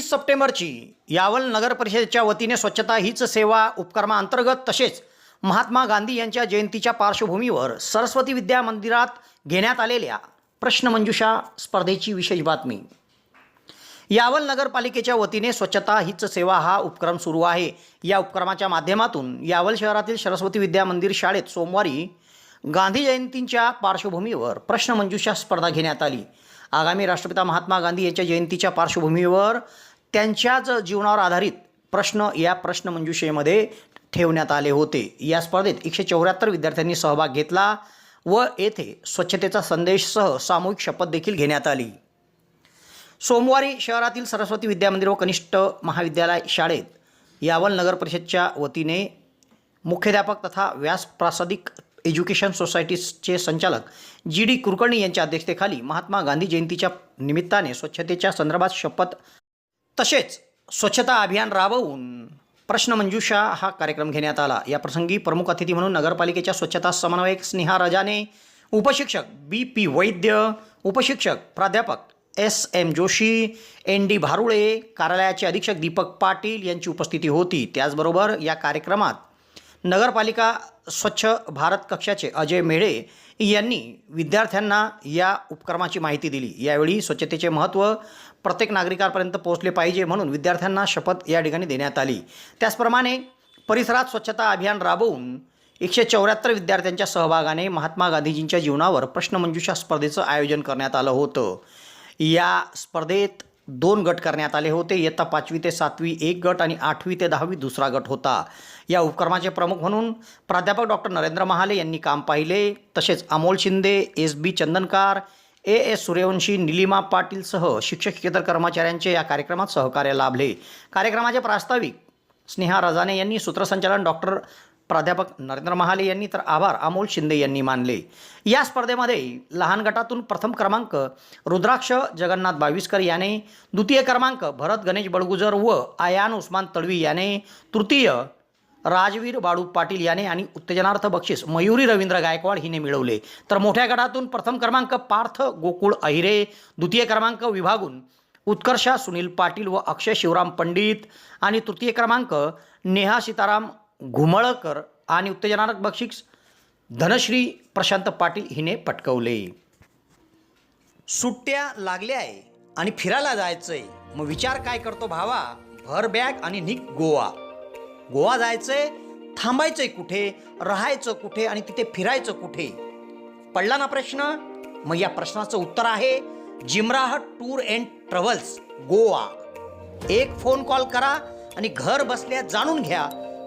तीस सप्टेंबरची यावल नगर परिषदेच्या वतीने स्वच्छता हीच सेवा उपक्रमाअंतर्गत तसेच महात्मा गांधी यांच्या जयंतीच्या पार्श्वभूमीवर सरस्वती विद्या मंदिरात घेण्यात आलेल्या प्रश्नमंजुषा स्पर्धेची विशेष बातमी. यावल नगरपालिकेच्या वतीने स्वच्छता हीच सेवा हा उपक्रम सुरू आहे. या उपक्रमाच्या माध्यमातून यावल शहरातील सरस्वती विद्या मंदिर शाळेत सोमवारी गांधी जयंतीच्या पार्श्वभूमीवर प्रश्नमंजुषा स्पर्धा घेण्यात आली. आगामी राष्ट्रपिता महात्मा गांधी यांच्या जयंतीच्या पार्श्वभूमीवर त्यांच्याच जीवनावर आधारित प्रश्न या प्रश्नमंजुषेमध्ये ठेवण्यात आले होते. या स्पर्धेत एकशे चौऱ्याहत्तर विद्यार्थ्यांनी सहभाग घेतला व येथे स्वच्छतेचा संदेशसह सामूहिक शपथ देखील घेण्यात आली. सोमवारी शहरातील सरस्वती विद्यामंदिर व कनिष्ठ महाविद्यालय शाळेत यावल नगर परिषदच्या वतीने मुख्याध्यापक तथा व्यास प्रासादिक एज्युकेशन सोसायटीचे संचालक जी डी कुलकर्णी यांच्या अध्यक्षतेखाली महात्मा गांधी जयंतीच्या निमित्ताने स्वच्छतेच्या संदर्भात शपथ तसेच स्वच्छता अभियान राबवून प्रश्नमंजुषा हा कार्यक्रम घेण्यात आला. या प्रसंगी प्रमुख अतिथी म्हणून नगरपालिकेच्या स्वच्छता समन्वयक स्नेहा रजाने उपशिक्षक बी पी वैद्य उपशिक्षक प्राध्यापक S M Joshi N D Bharule कार्यालयाचे अधीक्षक दीपक पाटील यांची उपस्थिती होती. त्याचबरोबर या कार्यक्रमात नगरपालिका स्वच्छ भारत कक्षाचे अजय मेढे यांनी विद्यार्थ्यांना या उपक्रमाची माहिती दिली. यावेळी स्वच्छतेचे महत्त्व प्रत्येक नागरिकांपर्यंत पोहोचले पाहिजे म्हणून विद्यार्थ्यांना शपथ या ठिकाणी देण्यात आली. त्याचप्रमाणे परिसरात स्वच्छता अभियान राबवून एकशे चौऱ्याहत्तर विद्यार्थ्यांच्या सहभागाने महात्मा गांधीजींच्या जीवनावर प्रश्नमंजुषा स्पर्धेचं आयोजन करण्यात आलं होतं. या स्पर्धेत दोन गट करण्यात आले होते. इयत्ता पाचवी ते सातवी एक गट आणि आठवी ते दहावी दुसरा गट होता. या उपक्रमाचे प्रमुख म्हणून प्राध्यापक डॉक्टर नरेंद्र महाले यांनी काम पाहिले. तसेच Amol Shinde S B Chandankar A S Suryavanshi Nilima पाटीलसह शिक्षकेतर कर्मचाऱ्यांचे या कार्यक्रमात सहकार्य लाभले. कार्यक्रमाचे प्रास्ताविक स्नेहा रजाने यांनी सूत्रसंचालन डॉक्टर प्राध्यापक नरेंद्र महाले यांनी तर आभार अमोल शिंदे यांनी मानले. या स्पर्धेमध्ये लहान गटातून प्रथम क्रमांक रुद्राक्ष जगन्नाथ बाविस्कर याने द्वितीय क्रमांक भरत गणेश बडगुजर व आयान उस्मान तडवी याने तृतीय राजवीर बाळू पाटील याने आणि उत्तेजनार्थ बक्षीस मयुरी रवींद्र गायकवाड हिने मिळवले. तर मोठ्या गटातून प्रथम क्रमांक पार्थ गोकुळ अहिरे द्वितीय क्रमांक विभागून उत्कर्षा सुनील पाटील व अक्षय शिवराम पंडित आणि तृतीय क्रमांक नेहा सीताराम घुमळकर आणि उत्तेजनात्मक बक्षीस धनश्री प्रशांत पाटील हिने पटकवले. सुट्ट्या लागल्या आहे आणि फिरायला जायचंय. मग विचार काय करतो भावा? भर बॅग आणि निघ गोवा. गोवा जायचंय थांबायचंय कुठे? राहायचं कुठे आणि तिथे फिरायचं कुठे? पडला ना प्रश्न? मग या प्रश्नाचं उत्तर आहे जिमराह टूर अँड ट्रॅव्हल्स गोवा. एक फोन कॉल करा आणि घर बसल्या जाणून घ्या.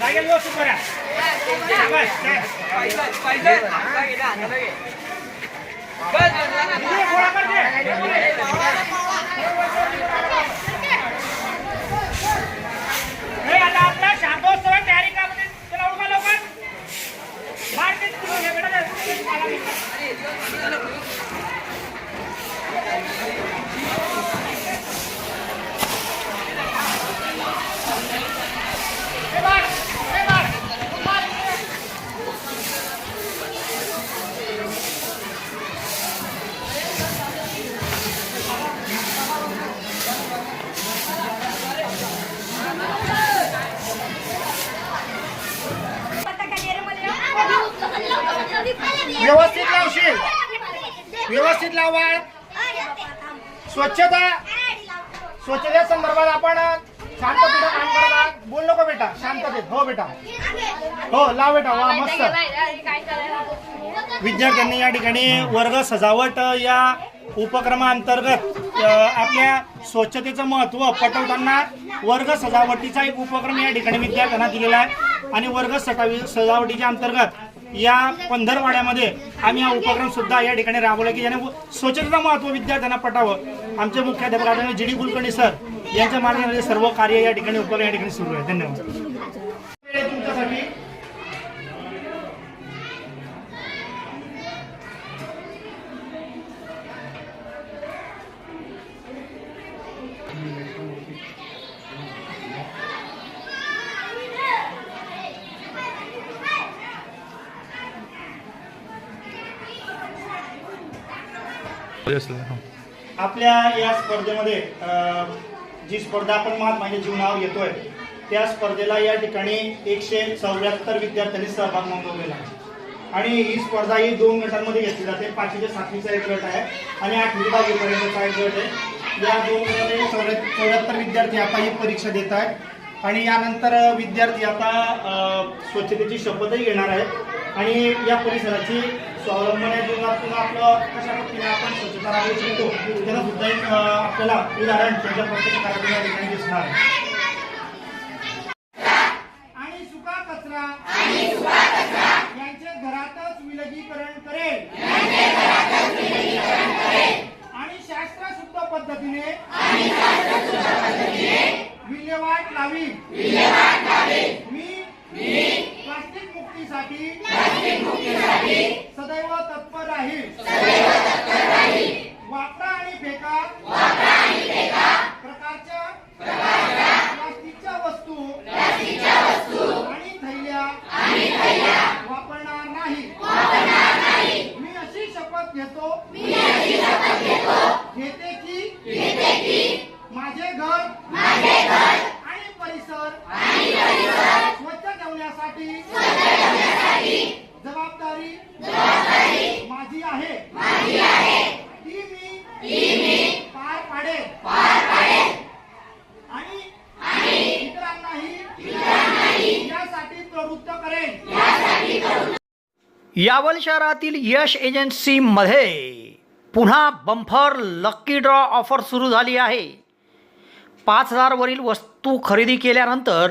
हा लागेल व्यवस्थित करा बस इकडे गोळा कर दे. हे आता आपला शांतोत्सव आहे, तयारी का म्हणजे चला उठा लवकर मार ते तिकडून घे बेटा ते. मला मी- हे मार, हे मार, मार. व्यवस्थित लावशील व्यवस्थित लावाळ स्वच्छता. स्वच्छते संदर्भात आपण शांततेचं काम करत आहात. बोल नको बेटा. शांततेत हो बेटा. हो लाव बेटा. वा मस्त. विद्यार्थ्यांनी या ठिकाणी वर्ग सजावट या उपक्रमाअंतर्गत आपल्या स्वच्छतेचं महत्त्व पटवताना वर्ग सजावटीचा एक उपक्रम या ठिकाणी विद्यार्थ्यांना दिलेला आहे. आणि वर्ग सटावी सजावटीच्या अंतर्गत या पंधरवाड्यामध्ये आम्ही हा उपक्रम सुद्धा या ठिकाणी राबवला की ज्याने स्वच्छतेचं महत्त्व विद्यार्थ्यांना पटावं. आमचे मुख्याध्यापक आदरणीय जी डी कुलकर्णी सर यांच्या मार्गामध्ये सर्व कार्य या ठिकाणी उपक्रम या ठिकाणी सुरू आहे. धन्यवाद. तुमच्यासाठी आपल्या या स्पर्धेमध्ये जी स्पर्धा आपण महात्माच्या म्हणजे जीवनावर येतोय त्या स्पर्धेला या ठिकाणी एकशे चौऱ्याहत्तर विद्यार्थ्यांनी सहभाग नोंदवलेला आहे. आणि ही स्पर्धा ही दोन गटांमध्ये घेतली जाते. पाचवी ते सातवीचा एक गट आहे आणि आठवी ते दहावीपर्यंतचा एक गट आहे. या दोन गटामध्ये चौऱ्या चौऱ्याहत्तर विद्यार्थी आता ही परीक्षा देत आहेत. आणि यानंतर विद्यार्थी आता स्वच्छतेची शपथही घेणार आहेत. आणि या परिसराची स्वावलंबन या जीवनातून आपलं कशा पद्धतीने आपण स्वच्छता राखू शकतो त्याचं सुद्धा एक आपल्याला उदाहरण त्यांच्या प्रत्येक कार्यक्रम या ठिकाणी दिसणार आहे. आणि सुका कचरा. यांचे घरातच विलगीकरण करेल. आणि शास्त्रशुद्ध पद्धतीने विल्हेवाट लावी मी प्लास्टिक मुक्तीसाठी सदैव तत्पर राहील वापरा आणि फेका प्रकारच्या प्लास्टिकच्या वस्तू आणि थैल्या वापरणार नाही मी अशी शपथ घेतो घेते की माझे घर आणि परिसर स्वच्छ ठेवण्यासाठी जबाबदारी माझी आहे. ती मी पार पाडेल. आणि इतरांनाही यासाठी प्रवृत्त करेन. यावल शहरातील यश एजन्सीमध्ये पुन्हा बंफर लक्की ड्रॉ ऑफर सुरू झाली आहे. पाच हजारवरील वस्तू खरेदी केल्यानंतर